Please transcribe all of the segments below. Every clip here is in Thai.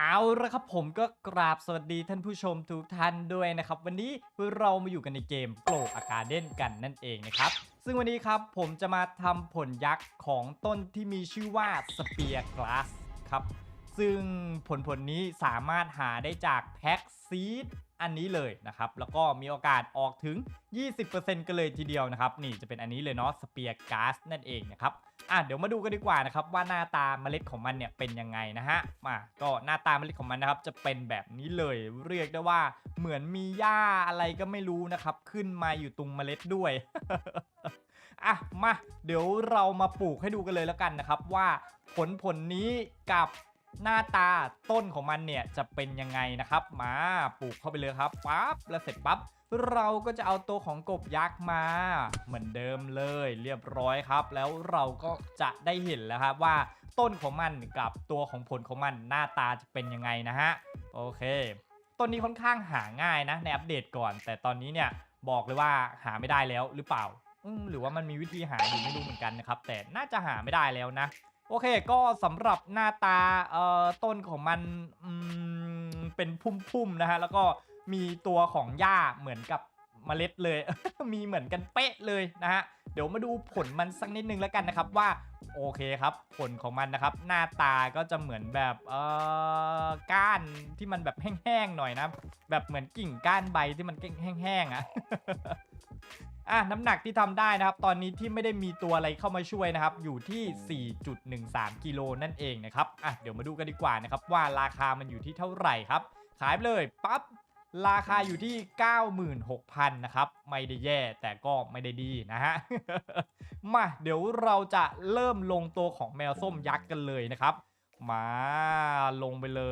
เอาละครับผมก็กราบสวัสดีท่านผู้ชมทุกท่านด้วยนะครับ วันนี้เรามาอยู่กันในเกมโปรอาการเด่นกันนั่นเองนะครับ ซึ่งวันนี้ครับผมจะมาทำผลยักษ์ของต้นที่มีชื่อว่าสเปียร์กลาสครับ ซึ่งผลผลนี้สามารถหาได้จากแพ็กซีด อันนี้เลยนะครับ แล้วก็มีโอกาสออกถึง 20%กันเลยทีเดียวนะครับ นี่จะเป็นอันนี้เลยเนาะสเปียร์ก๊าซนั่นเองนะครับอะเดี๋ยวมาดูกันดีกว่านะครับว่าหน้าตาเมล็ดของมันเนี่ยเป็นยังไงนะฮะมาก็หน้าตาเมล็ดของมันนะครับจะเป็นแบบนี้เลยเรียกได้ว่าเหมือนมีหญ้าอะไรก็ไม่รู้นะครับ ขึ้นมาอยู่ตรงเมล็ดด้วยอะมาเดี๋ยวเรามาปลูกให้ดูกันเลยแล้วกันนะครับ ว่าผลผลนี้กับ หน้าตาต้นของมันเนี่ยจะเป็นยังไงนะครับ มาปลูกเข้าไปเลยครับปั๊บแล้วเสร็จปั๊บเราก็จะเอาตัวของกบยักษ์มา เหมือนเดิมเลยเรียบร้อยครับ แล้วเราก็จะได้เห็นแล้วครับว่าต้นของมันกับตัวของผลของมันหน้าตาจะเป็นยังไงนะฮะโอเคต้นนี้ค่อนข้างหาง่ายนะในอัปเดตก่อน แต่ตอนนี้เนี่ยบอกเลยว่าหาไม่ได้แล้วหรือเปล่าหรือว่ามันมีวิธีหาอยู่ไม่รู้เหมือนกันนะครับแต่น่าจะหาไม่ได้แล้วนะ โอเคก็สำหรับหน้าตาเอ่อต้นของมันอืมเป็นพุ่มๆนะฮะแล้วก็มีตัวของหญ้าเหมือนกับเมล็ดเลย มีเหมือนกันเป๊ะเลยนะฮะเดี๋ยวมาดูผลมันสักนิดนึงแล้วกันนะครับว่าโอเคครับ ผลของมันนะครับ หน้าตาก็จะเหมือนแบบเอ่อก้านที่มันแบบแห้งๆหน่อยนะ แบบเหมือนกิ่งก้านใบที่มันแห้งๆอะ อะน้ำหนักที่ทำได้นะครับ ตอนนี้ที่ไม่ได้มีตัวอะไรเข้ามาช่วยนะครับ อยู่ที่ 4.13 กิโลนั่นเองนะครับอะเดี๋ยวมาดูกันดีกว่านะครับ ว่าราคามันอยู่ที่เท่าไหร่ครับ ขายไปเลยปั๊บราคาอยู่ที่ 96,000 นะครับ ไม่ได้แย่แต่ก็ไม่ได้ดีนะฮะ มาเดี๋ยวเราจะเริ่มลงตัวของแมวส้มยักษ์กันเลยนะครับ มาลงไปเล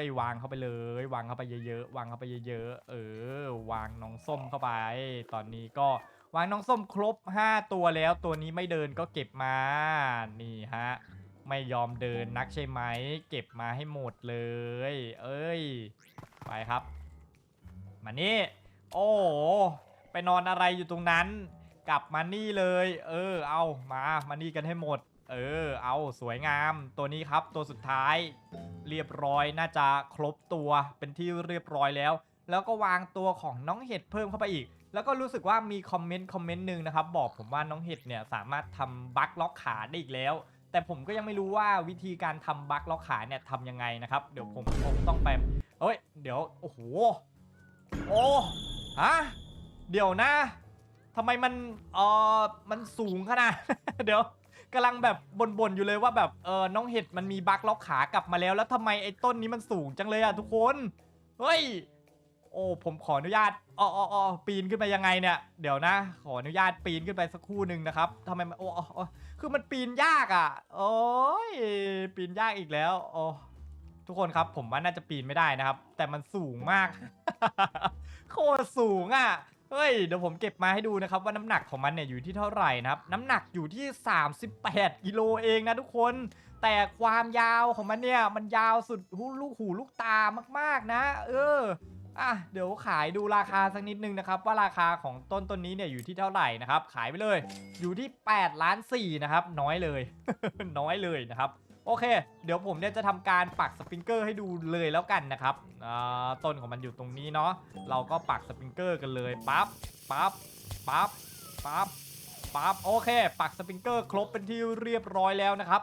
ย วางเข้าไปเลย วางเข้าไปเยอะๆวางเข้าไปเยอะๆเออ วางน้องส้มเข้าไป ตอนนี้ก็วางน้องส้มครบ 5 ตัวแล้ว ตัวนี้ไม่เดินก็เก็บมา นี่ฮะไม่ยอมเดินนักใช่ไหม เก็บมาให้หมดเลย เอ้ย ไปครับ มานี่ โอ้ไปนอนอะไรอยู่ตรงนั้น กลับมานี่เลย เออ เอามามานี่กันให้หมด เออ เอาสวยงาม ตัวนี้ครับตัวสุดท้าย เรียบร้อยน่าจะครบตัวเป็นที่เรียบร้อยแล้ว แล้วก็วางตัวของน้องเห็ดเพิ่มเข้าไปอีก แล้วก็รู้สึกว่ามีคอมเมนต์คอมเมนต์หนึ่งนะครับ บอกผมว่าน้องเห็ดเนี่ยสามารถทำบั๊กล็อกขาได้อีกแล้ว แต่ผมก็ยังไม่รู้ว่าวิธีการทำบั๊กล็อกขาเนี่ยทำยังไงนะครับ เดี๋ยวผมคงต้องไปเอ้ย เดี๋ยวโอ้โหโอ้ฮะเดี๋ยวนะทำไมมันเออมันสูงขนาดเดี๋ยว กำลังแบบบ่นๆอยู่เลยว่าแบบเออน้องเห็ดมันมีบั๊กล็อกขากลับมาแล้ว แล้วทำไมไอ้ต้นนี้มันสูงจังเลยอะทุกคนเฮ้ยโอ้ผมขออนุญาตอ๋ออ๋อปีนขึ้นไปยังไงเนี่ย เดี๋ยวนะ ขออนุญาตปีนขึ้นไปสักครู่หนึ่งนะครับทำไมมันโอ้อออคือมันปีนยากอะ่ะ โอ้ยปีนยากอีกแล้วโอ้ทุกคนครับผมว่าน่าจะปีนไม่ได้นะครับ แต่มันสูงมาก โคตรสูงอะ่ะ เฮ้ยเดี๋ยวผมเก็บมาให้ดูนะครับว่าน้ำหนักของมันเนี่ยอยู่ที่เท่าไหร่นะครับน้ำหนักอยู่ที่ 38กิโลเองนะทุกคน แต่ความยาวของมันเนี่ยมันยาวสุดหูลูกหูลูกตามากๆนะ เอออะเดี๋ยวขายดูราคาสักนิดนึงนะครับ ว่าราคาของต้นต้นนี้เนี่ยอยู่ที่เท่าไหร่นะครับ ขายไปเลย อยู่ที่8ล้าน4นะครับน้อยเลย น้อยเลยนะครับ โอเค เดี๋ยวผมเนี่ยจะทำการปักสปริงเกอร์ให้ดูเลยแล้วกันนะครับอ่าต้นของมันอยู่ตรงนี้เนาะ เราก็ปักสปริงเกอร์กันเลยปั๊บ ปั๊บ ปั๊บ ปั๊บ ปั๊บ โอเค ปักสปริงเกอร์ครบเป็นที่เรียบร้อยแล้วนะครับ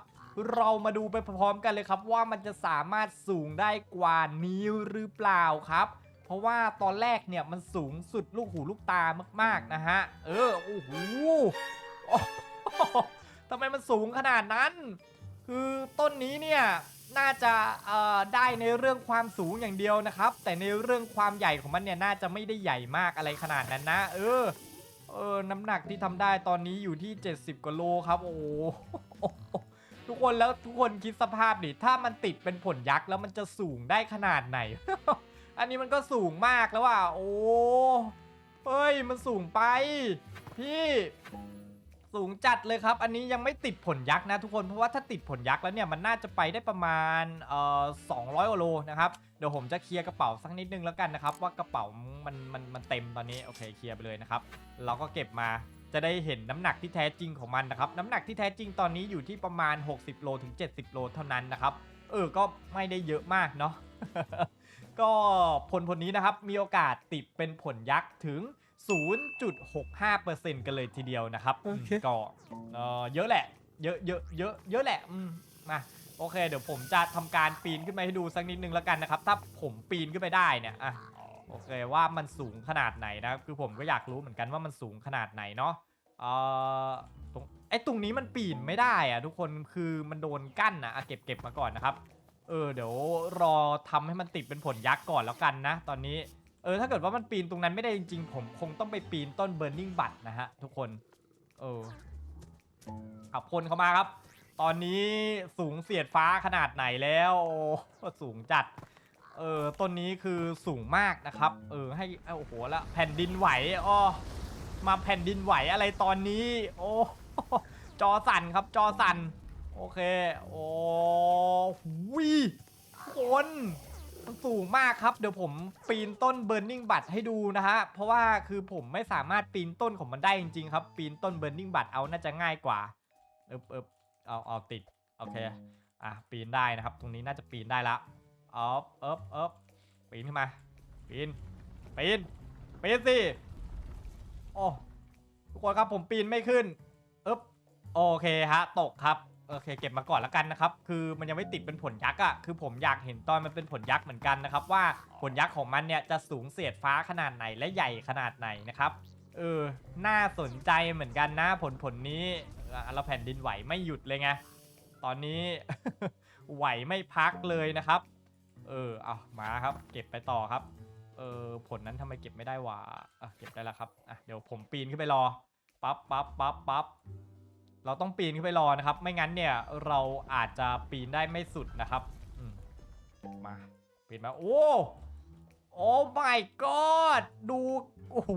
เรามาดูไปพร้อมกันเลยครับ ว่ามันจะสามารถสูงได้กว่านี้หรือเปล่าครับ เพราะว่าตอนแรกเนี่ยมันสูงสุดลูกหูลูกตามากๆนะฮะ เออ โอ้โหทำไมมันสูงขนาดนั้น คือต้นนี้เนี่ยน่าจะได้ในเรื่องความสูงอย่างเดียวนะครับ แต่ในเรื่องความใหญ่ของมันเนี่ยน่าจะไม่ได้ใหญ่มากอะไรขนาดนั้นนะ เออเออน้ำหนักที่ทำได้ตอนนี้อยู่ที่ 70กว่าโลครับ โอ้โหทุกคนแล้วทุกคนคิดสภาพดิถ้ามันติดเป็นผลยักษ์แล้วมันจะสูงได้ขนาดไหน อันนี้มันก็สูงมากแล้วว่ะโอ้เฮ้ยมันสูงไป พี่ สูงจัดเลยครับ อันนี้ยังไม่ติดผลยักษ์นะทุกคนเพราะว่าถ้าติดผลยักษ์แล้วเนี่ยมันน่าจะไปได้ประมาณเอ่อ200กว่าโลนะครับเดี๋ยวผมจะเคลียร์กระเป๋าสักนิดนึงแล้วกันนะครับ ว่ากระเป๋ามันมันมันเต็มตอนนี้โอเคเคลียร์ไปเลยนะครับเราก็เก็บมาจะได้เห็นน้ำหนักที่แท้จริงของมันนะครับน้ำหนักที่แท้จริงตอนนี้อยู่ที่ประมาณ 60 โลถึง 70 โลเท่านั้นนะครับเออก็ไม่ได้เยอะมากเนาะก็ผลผลนี้นะครับมีโอกาสติดเป็นผลยักษ์ถึง 0.65%กันเลยทีเดียวนะครับโอเคอืมก็เออเยอะแหละ เยอะเยอะเยอะเยอะแหละอืมมาโอเค เดี๋ยวผมจะทำการปีนขึ้นมาให้ดูสักนิดนึงแล้วกันนะครับ ถ้าผมปีนขึ้นไปได้เนี่ยอะโอเคว่ามันสูงขนาดไหนนะครับคือผมก็อยากรู้เหมือนกันว่ามันสูงขนาดไหนเนาะเออตรงไอ้ตรงนี้มันปีนไม่ได้อะทุกคนคือมันโดนกั้นนะอะเก็บเก็บมาก่อนนะครับ เออเดี๋ยวรอทำให้มันติดเป็นผลยักษ์ก่อนแล้วกันนะ ตอนนี้ เออถ้าเกิดว่ามันปีนตรงนั้นไม่ได้จริงๆ ผมคงต้องไปปีนต้น Burning b u d นะฮะ ทุกคน เออขับคนเข้ามาครับ ตอนนี้สูงเสียดฟ้าขนาดไหนแล้วโอ้สูงจัด เออต้นนี้คือสูงมากนะครับ เออให้โอ้โหล้วแผ่นดินไหวอ้อมาแผ่นดินไหวอะไรตอนนี้ โอ้จอสั่นครับจอสั่น โอเค โอ้หุยคน สูงมากครับ เดี๋ยวผมปีนต้น Burning b u d ให้ดูนะฮะ เพราะว่าคือผมไม่สามารถปีนต้นของมันได้จริงๆครับ ปีนต้น Burning b u d เอาน่าจะง่ายกว่า เอบเอบเอาเอาติด โอเค อะ ปีนได้นะครับ ตรงนี้น่าจะปีนได้ละเอบเอบเอบปีนขึ้นมา ปีน ปีน ปีนสิ โอ้ ทุกคนครับผมปีนไม่ขึ้นเอบโอเคฮะ ตกครับ โอเคเก็บมาก่อนแล้วกันนะครับ คือมันยังไม่ติดเป็นผลยักษ์อะคือผมอยากเห็นตอนมันเป็นผลยักษ์เหมือนกันนะครับ ว่าผลยักษ์ของมันเนี่ยจะสูงเสียดฟ้าขนาดไหนและใหญ่ขนาดไหนนะครับเออน่าสนใจเหมือนกันนะผลผลนี้เราแผ่นดินไหวไม่หยุดเลยไงตอนนี้ ไหวไม่พักเลยนะครับ เออเอามาครับ เก็บไปต่อครับเออผลนั้นทำไมเก็บไม่ได้วะอะเก็บได้แล้วครับอะเดี๋ยวผมปีนขึ้นไปรอปั๊บปั๊บปั๊บปั๊บ เราต้องปีนขึ้นไปรอนะครับ ไม่งั้นเนี่ยเราอาจจะปีนได้ไม่สุดนะครับอืมมาปีนมาโอ้โอ้ my god ดูโอ้โห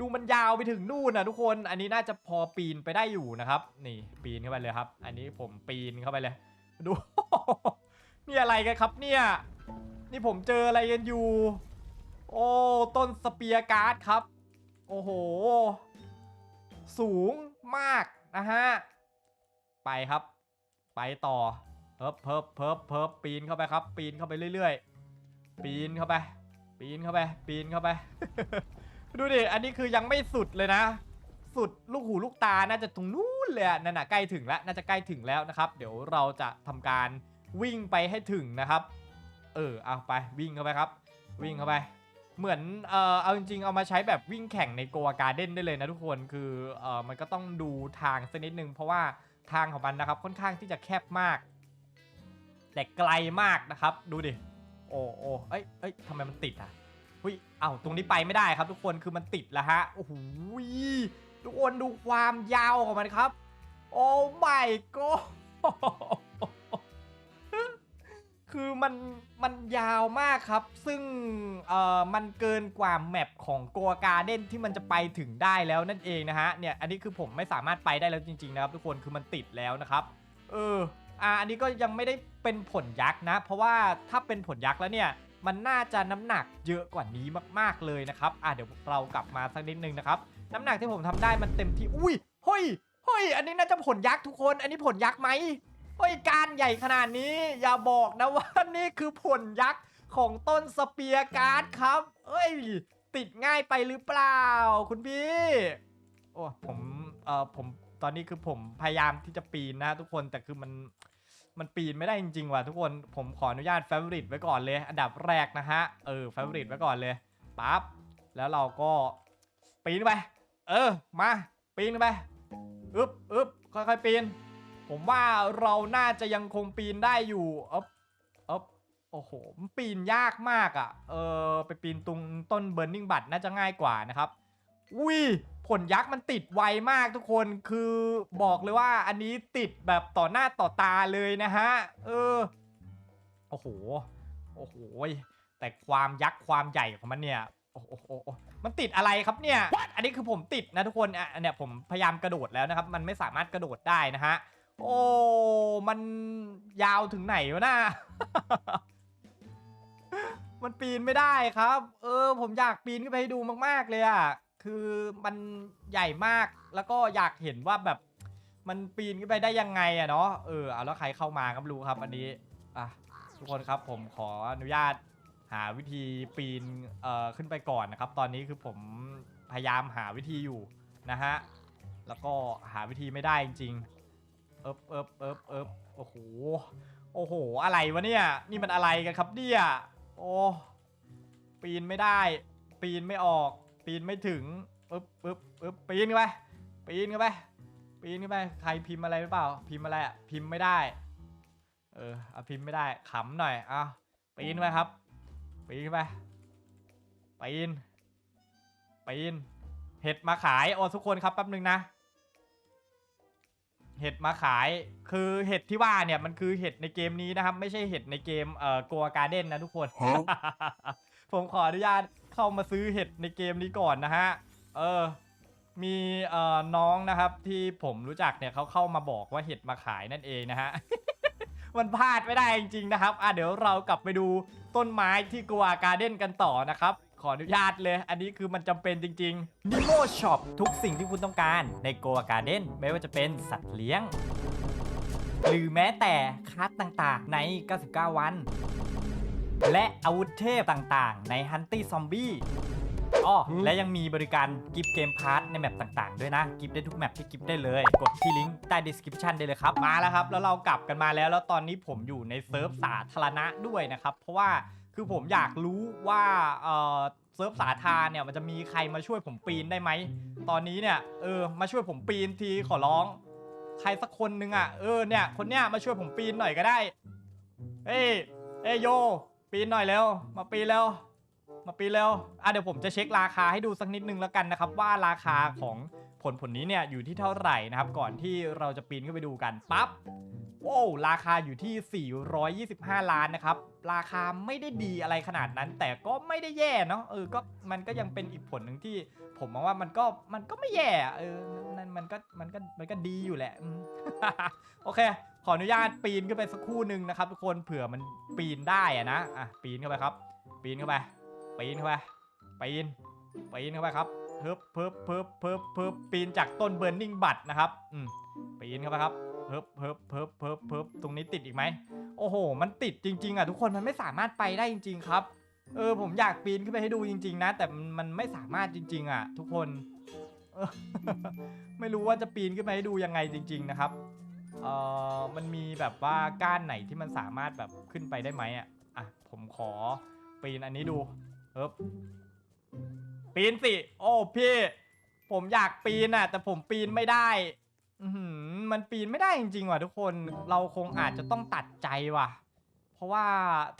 ดูมันยาวไปถึงนู่นนะทุกคนอันนี้น่าจะพอปีนไปได้อยู่นะครับ นี่ปีนเข้าไปเลยครับ อันนี้ผมปีนเข้าไปเลย ดูนี่อะไรกันครับเนี่ยนี่ผมเจออะไรกันอยู่ โอ้ต้นสเปียร์การ์ดครับ โอ้โห สูงมาก นะฮะ ไปครับ ไปต่อเพิบเพิบเพิบเพิบปีนเข้าไปครับ ปีนเข้าไปเรื่อยๆ ปีนเข้าไป ปีนเข้าไป ปีนเข้าไป ดูดิ อันนี้คือยังไม่สุดเลยนะ สุดลูกหูลูกตา น่าจะตรงนู้นเลยอะนั่นน่ะใกล้ถึงแล้ว น่าจะใกล้ถึงแล้วนะครับ เดี๋ยวเราจะทำการวิ่งไปให้ถึงนะครับ เออ เอาไปวิ่งเข้าไปครับ วิ่งเข้าไป เหมือนเออเอาจริงๆเอามาใช้แบบวิ่งแข่งในโกอาการ์เด้นได้เลยนะทุกคนคือเออมันก็ต้องดูทางสักนิดนึงเพราะว่าทางของมันนะครับค่อนข้างที่จะแคบมาก แต่ไกลมากนะครับ ดูดิโอ้โอ้เอ้ยเอ้ยทำไมมันติดอะหุยเอ้าตรงนี้ไปไม่ได้ครับ ทุกคนคือมันติดแล้วฮะโอ้โหทุกคนดูความยาวของมันครับ โอ้ my god คือมันมันยาวมากครับ ซึ่งเอ่อมันเกินกว่าแมปของโกอาการ์เด้นที่มันจะไปถึงได้แล้วนั่นเองนะฮะเนี่ยอันนี้คือผมไม่สามารถไปได้แล้วจริงๆนะครับ ทุกคนคือมันติดแล้วนะครับ เอออ่าอันนี้ก็ยังไม่ได้เป็นผลยักษ์นะ เพราะว่าถ้าเป็นผลยักษ์แล้วเนี่ยมันน่าจะน้ำหนักเยอะกว่านี้มากๆเลยนะครับอ่าเดี๋ยวเรากลับมาสักนิดนึงนะครับน้ำหนักที่ผมทำได้มันเต็มที่อุ้ยเฮ้ยเฮ้ยอันนี้น่าจะผลยักษ์ทุกคน อันนี้ผลยักษ์ไหม เฮ้ยการใหญ่ขนาดนี้อย่าบอกนะว่านี่คือผลยักษ์ของต้นสเปียร์การ์ดครับ เอ้ย ติดง่ายไปหรือเปล่า คุณพี่ โอ้ผมเอ่อผมตอนนี้คือผมพยายามที่จะปีนนะทุกคนแต่คือมันมันปีนไม่ได้จริงๆว่ะทุกคนผมขออนุญาต f a v o r i t e ไว้ก่อนเลย อันดับแรกนะฮะเออ f a v o r i t e ไว้ก่อนเลยปั๊บแล้วเราก็ปีนไป เออมาปีนไปอึบอึบค่อยๆปีน ผมว่าเราน่าจะยังคงปีนได้อยู่เอ๊บเอ๊บโอ้โหปีนยากมากอะ่ะ เออไปปีนตรงต้นเบิร์นิ่งบัตน่าจะง่ายกว่านะครับอุ้ยผลยักษ์มันติดไวมากทุกคนคือบอกเลยว่าอันนี้ติดแบบต่อหน้าต่อตาเลยนะฮะ เออ โอ้โห โอ้โห แต่ความยักษ์ความใหญ่ของมันเนี่ย โอ้โหมันติดอะไรครับเนี่ย อันนี้คือผมติดนะทุกคนอะอันเนี้ยผมพยายามกระโดดแล้วนะครับ มันไม่สามารถกระโดดได้นะฮะ โอ้ มันยาวถึงไหนวะน่ามันปีนไม่ได้ครับ เออ ผมอยากปีนขึ้นไปให้ดูมาก ๆ เลยอะคือมันใหญ่มากแล้วก็อยากเห็นว่าแบบ มันปีนขึ้นไปได้ยังไงอะเนาะ เออเอาแล้วใครเข้ามาครับรู้ครับอันนี้ อะทุกคนครับผมขออนุญาตหาวิธีปีน เอ่อ ขึ้นไปก่อนนะครับ ตอนนี้คือผมพยายามหาวิธีอยู่นะฮะ แล้วก็หาวิธีไม่ได้จริงๆ เอิบเอิบเอิบเอิบโอ้โห โอ้โห อะไรวะเนี่ย นี่มันอะไรกันครับเนี่ย โอ้ ปีนไม่ได้ ปีนไม่ออก ปีนไม่ถึงเอึ๊บอึ๊บอึ๊บปีนเข้าไป ปีนเข้าไป ปีนเข้าไป ใครพิมพ์อะไรหรือเปล่า พิมพ์อะไรอะพิมพ์ไม่ได้ เออเอาพิมพ์ไม่ได้ ขำหน่อยอ้าปีนไปครับ ปีนขึ้นไป ปีน ปีน เห็ดมาขาย โอ้ทุกคนครับแป๊บนึงนะ เห็ดมาขาย คือเห็ดที่ว่าเนี่ยมันคือเห็ดในเกมนี้นะครับ ไม่ใช่เห็ดในเกมเอ่อกัวการ์เด้นนะทุกคน ผมขออนุญาตเข้ามาซื้อเห็ดในเกมนี้ก่อนนะฮะ เออ มีเอ่อน้องนะครับที่ผมรู้จักเนี่ยเขาเข้ามาบอกว่าเห็ดมาขายนั่นเองนะฮะ มันพลาดไม่ได้จริงๆนะครับ อะเดี๋ยวเรากลับไปดูต้นไม้ที่กัวการ์เด้นกันต่อนะครับ ขออนุญาตเลย อันนี้คือมันจำเป็นจริงๆ Nemo Shop ทุกสิ่งที่คุณต้องการในกัวการ์เด้นไม่ว่าจะเป็นสัตว์เลี้ยง หรือแม้แต่คัสต่างๆ ใน 99 วัน และอาวุธเทพต่างๆ ใน Hunty Zombie อ้อและยังมีบริการกิฟต์เกมพาร์ทในแมปต่างๆ ด้วยนะ กิฟต์ได้ทุกแมปที่กิฟต์ได้เลย กดที่ลิงก์ใต้ description ได้เลยครับ มาแล้วครับ แล้วเรากลับกันมาแล้ว แล้วตอนนี้ผมอยู่ในเซิร์ฟสาธารณะด้วยนะครับ เพราะว่า คือผมอยากรู้ว่าเอ่อเซิร์ฟสาธารเนี่ยมันจะมีใครมาช่วยผมปีนได้ไหม ตอนนี้เนี่ยเออมาช่วยผมปีนทีขอร้อง ใครสักคนนึงอะเออเนี่ยคนเนี้ยมาช่วยผมปีนหน่อยก็ได้ เอ้ยเอ้ยโย ปีนหน่อยเร็วมาปีนเร็วมาปีนเร็วอะเดี๋ยวผมจะเช็คราคาให้ดูสักนิดนึงแล้วกันนะครับว่าราคาของผลผลนี้เนี่ยอยู่ที่เท่าไหร่นะครับก่อนที่เราจะปีนขึ้นไปดูกันปั๊บ โว้ราคาอยู่ที่ 425 ล้านนะครับ ราคาไม่ได้ดีอะไรขนาดนั้น แต่ก็ไม่ได้แย่เนาะเออก็มันก็ยังเป็นอีกผลหนึ่งที่ ผมมองว่ามันก็มันก็ไม่แย่เออนั่นมันก็มันก็มันก็ดีอยู่แหละโอเค ขออนุญาตปีนขึ้นไปสักครู่หนึ่งนะครับ ทุกคนเผื่อมันปีนได้อะนะอะปีนเข้าไปครับ ปีนเข้าไป ปีนเข้าไปปีนปีนเข้าไปครับเพิบเพิบเพิบเพิบเพิบปีนจากต้นเบ r ร์ n ิ n งบัตนะครับอืมปีนเข้าไปครับ เพิบเพิบเพิบเพิบเพิบตรงนี้ติดอีกไหมโอ้โห มันติดจริง ๆอะทุกคนมันไม่สามารถไปได้จริง ๆ ครับเออผมอยากปีนขึ้นไปให้ดูจริง ๆ นะ แต่มันไม่สามารถจริง ๆ อะ ทุกคน ไม่รู้ว่าจะปีนขึ้นไปให้ดูยังไงจริง ๆ นะครับเอ่อมันมีแบบว่าก้านไหนที่มันสามารถแบบขึ้นไปได้ไหมอะอะผมขอปีนอันนี้ดูเอ๊บปีนสิ โอ้พี่ ผมอยากปีนอะ แต่ผมปีนไม่ได้ อื มันปีนไม่ได้จริงๆว่ะทุกคนเราคงอาจจะต้องตัดใจว่ะ เพราะว่า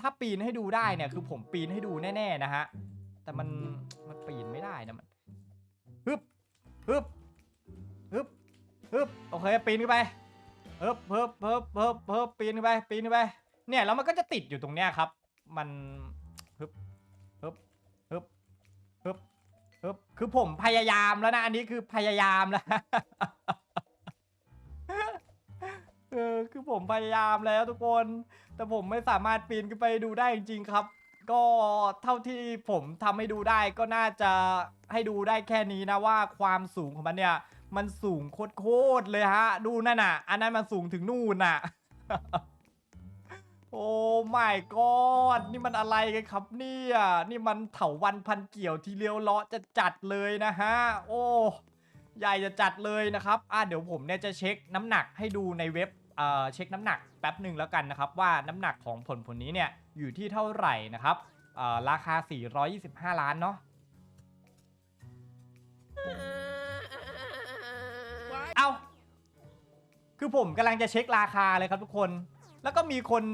ถ้าปีนให้ดูได้เนี่ยคือผมปีนให้ดูแน่ๆนะฮะแต่มันมันปีนไม่ได้นะมันฮึบฮึบฮึบฮึบโอเคปีนขึ้นไปฮึบฮึบฮึบฮึบฮึบปีนขึ้นไปปีนขึ้นไปเนี่ยแล้วมันก็จะติดอยู่ตรงเนี้ยครับ มันฮึบฮึบฮึบฮึบฮึบคือผมพยายามแล้วนะอันนี้คือพยายามแล้ว เออคือผมพยายามแล้วทุกคน แต่ผมไม่สามารถปีนขึ้นไปดูได้จริงๆครับ ก็เท่าที่ผมทำให้ดูได้ก็น่าจะให้ดูได้แค่นี้นะว่าความสูงของมันเนี่ย มันสูงโคตรๆเลยฮะ ดูนั่นน่ะ อันนั้นมันสูงถึงนู่นน่ะ โอ้ my god นี่มันอะไรกันครับเนี่ยนี่มันเถาวันพันเกี่ยวที่เลี้ยวเลาะจะจัดเลยนะฮะ โอ้ใหญ่จะจัดเลยนะครับ อะเดี๋ยวผมเนี่ยจะเช็คน้ำหนักให้ดูในเว็บ เอ่อเช็คน้ำหนักแป๊บหนึ่งแล้วกันนะครับว่าน้ำหนักของผลผลนี้เนี่ยอยู่ที่เท่าไหร่นะครับเอ่อราคา 425 ล้านเนาะเอาคือผมกำลังจะเช็คราคาเลยครับทุกคน แล้วก็มีคน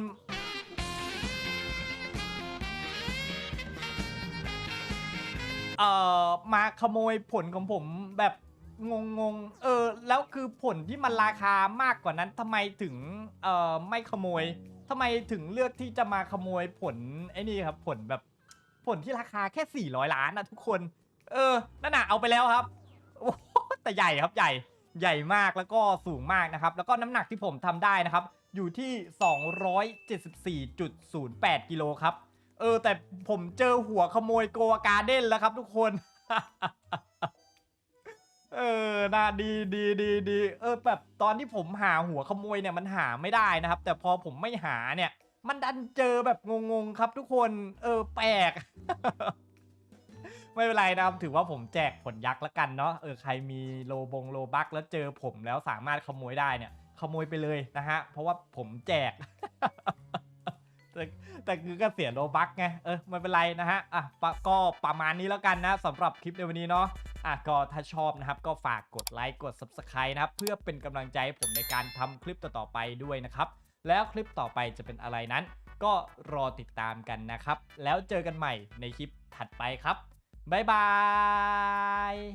เอ่อมาขโมยผลของผมแบบ งงงๆเออ แล้วคือผลที่มันราคามากกว่านั้นทำไมถึงเอ่อไม่ขโมยทำไมถึงเลือกที่จะมาขโมยผลไอ้นี่ครับผลแบบผลที่ราคาแค่ 400 ล้านนะทุกคน เออนั่นน่ะเอาไปแล้วครับโอ้แต่ใหญ่ครับใหญ่ใหญ่มากแล้วก็สูงมากนะครับ แล้วก็น้ำหนักที่ผมทำได้นะครับ อยู่ที่ 274.08กิโลครับ เออ แต่ผมเจอหัวขโมยโกวาการเด้นแล้วครับทุกคน เออน่าดีดีดีดีเออแบบตอนที่ผมหาหัวขโมยเนี่ยมันหาไม่ได้นะครับ แต่พอผมไม่หาเนี่ย มันดันเจอแบบงงๆครับทุกคนเออแปลก ไม่เป็นไรนะครับถือว่าผมแจกผลยักษ์ละกันเนาะเออใครมีโลบงโลบักแล้วเจอผมแล้วสามารถขโมยได้เนี่ย ขโมยไปเลยนะฮะ เพราะว่าผมแจก แต่แต่คือก็เสียโลบักไง เออไม่เป็นไรนะฮะ อะปะก็ประมาณนี้แล้วกันนะสำหรับคลิปในวันนี้เนาะ อะก็ถ้าชอบนะครับ ก็ฝากกดไลค์ กด Subscribe นะครับ เพื่อเป็นกำลังใจให้ผมในการทำคลิปต่อๆไปด้วยนะครับ แล้วคลิปต่อไปจะเป็นอะไรนั้น ก็รอติดตามกันนะครับ แล้วเจอกันใหม่ในคลิปถัดไปครับบ๊ายบาย